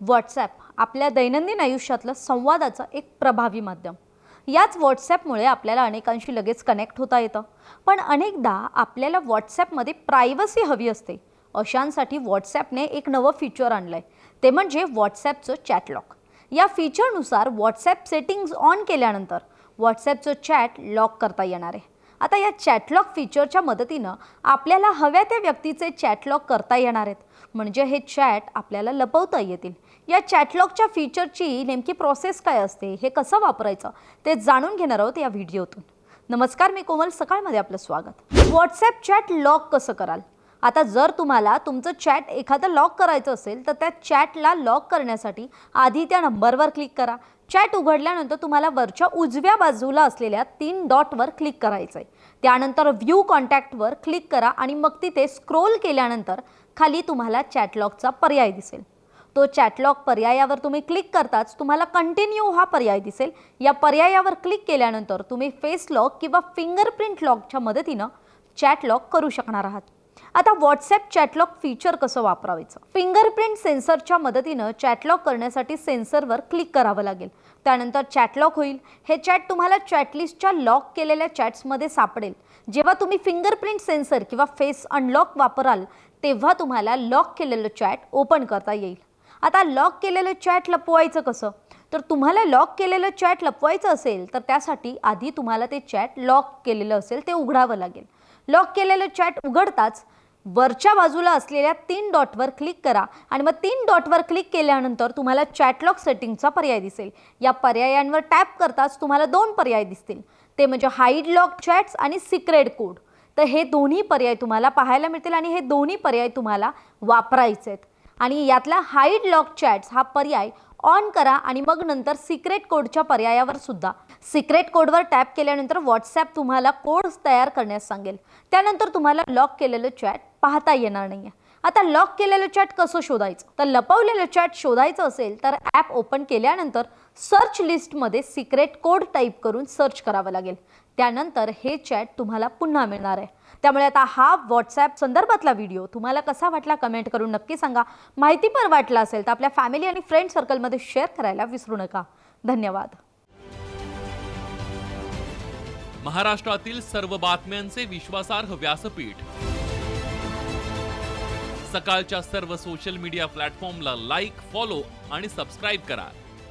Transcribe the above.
WhatsApp आपल्या दैनंदिन आयुष्यातलं संवादाचं एक प्रभावी माध्यम. याच व्हॉट्सॲपमुळे आपल्याला अनेकांशी लगेच कनेक्ट होता येतं. पण अनेकदा आपल्याला व्हॉट्सॲपमध्ये प्रायव्हसी हवी असते. अशांसाठी व्हॉट्सॲपने एक नवं फीचर आणलं आहे ते म्हणजे व्हॉट्सॲपचं चॅटलॉक या फीचरनुसार व्हॉट्सॲप सेटिंग्ज ऑन केल्यानंतर व्हॉट्सॲपचं चॅट लॉक करता येणार आहे. आता या चॅटलॉग फीचरच्या मदतीनं आपल्याला हव्या त्या व्यक्तीचे चॅटलॉक करता येणार आहेत. म्हणजे हे चॅट आपल्याला लपवता येतील. या चॅटलॉगच्या फीचरची नेमकी प्रोसेस काय असते? हे कसं वापरायचं? ते जाणून घेणार आहोत या व्हिडिओतून नमस्कार मी कोमल. सकाळमध्ये आपलं स्वागत. व्हॉट्सॲप चॅट लॉक कसं कराल? आता जर तुम्हाला तुमचं चॅट एखादं लॉक करायचं असेल तर त्या चॅटला लॉक करण्यासाठी आधी त्या नंबरवर क्लिक करा. चॅट उघडल्यानंतर तुम्हाला वरच्या उजव्या बाजूला असलेल्या तीन डॉटवर क्लिक करायचं आहे त्यानंतर व्ह्यू कॉन्टॅक्टवर क्लिक करा आणि मग तिथे स्क्रोल केल्यानंतर खाली तुम्हाला चॅटलॉकचा पर्याय दिसेल. तो चॅटलॉक पर्यायावर तुम्ही क्लिक करताच तुम्हाला कंटिन्यू हा पर्याय दिसेल. या पर्यायावर क्लिक केल्यानंतर तुम्ही फेस लॉक किंवा फिंगरप्रिंट लॉकच्या मदतीनं चॅट लॉक करू शकणार आहात. आता व्हॉट्सॲप चॅटलॉक फीचर कसं वापरायचं फिंगरप्रिंट सेन्सरच्या मदतीनं चॅटलॉक करण्यासाठी सेन्सरवर क्लिक करावं लागेल. त्यानंतर चॅटलॉक होईल. हे चॅट तुम्हाला चॅटलिस्टच्या लॉक केलेल्या चॅट्समध्ये सापडेल. जेव्हा तुम्ही फिंगरप्रिंट सेन्सर किंवा फेस अनलॉक वापराल तेव्हा तुम्हाला लॉक केलेलं चॅट ओपन करता येईल. आता लॉक केलेलं चॅट लपवायचं कसं? तर तुम्हाला लॉक केलेलं चॅट लपवायचं असेल तर त्यासाठी आधी तुम्हाला ते चॅट लॉक केलेलं असेल ते उघडावं लागेल. लॉक केलेलं चॅट उघडताच वरच्या बाजूला असलेल्या तीन डॉटवर क्लिक करा आणि मग तीन डॉटवर क्लिक केल्यानंतर तुम्हाला चॅटलॉक सेटिंगचा पर्याय दिसेल. या पर्यायांवर टॅप करताच तुम्हाला दोन पर्याय दिसतील. ते म्हणजे हाईड लॉक चॅट्स आणि सिक्रेट कोड. तर हे दोन्ही पर्याय तुम्हाला पाहायला मिळतील आणि हे दोन्ही पर्याय तुम्हाला वापरायचे आहेत आणि यातला हाईड लॉक चॅट्स हा पर्याय ऑन करा आणि मग नंतर सिक्रेट कोडच्या पर्यायावर सुद्धा. सिक्रेट कोडवर टॅप केल्यानंतर व्हॉट्सॲप तुम्हाला कोड तयार करण्यास सांगेल. त्यानंतर तुम्हाला लॉक केलेलं चॅट पाहता येणार नाही आता लॉक केलेलं चॅट कसं शोधायचं? तर लपवलेलं चॅट शोधायचं असेल तर ॲप ओपन केल्यानंतर सर्च लिस्टमध्ये सिक्रेट कोड टाईप करून सर्च करावं लागेल. त्यानंतर हे चॅट तुम्हाला पुन्हा मिळणार आहे. त्यामुळे आता हा व्हॉट्सॲप संदर्भातला व्हिडिओ तुम्हाला कसा वाटला कमेंट करून नक्की सांगा. माहितीपर वाटला असेल तर आपल्या फॅमिली आणि फ्रेंड सर्कलमध्ये शेअर करायला विसरू नका. धन्यवाद. महाराष्ट्रातील सर्व बातम्यांचे विश्वासार्ह व्यासपीठ. सकाळच्या सर्व सोशल मीडिया प्लॅटफॉर्मला लाईक फॉलो आणि सबस्क्राईब करा.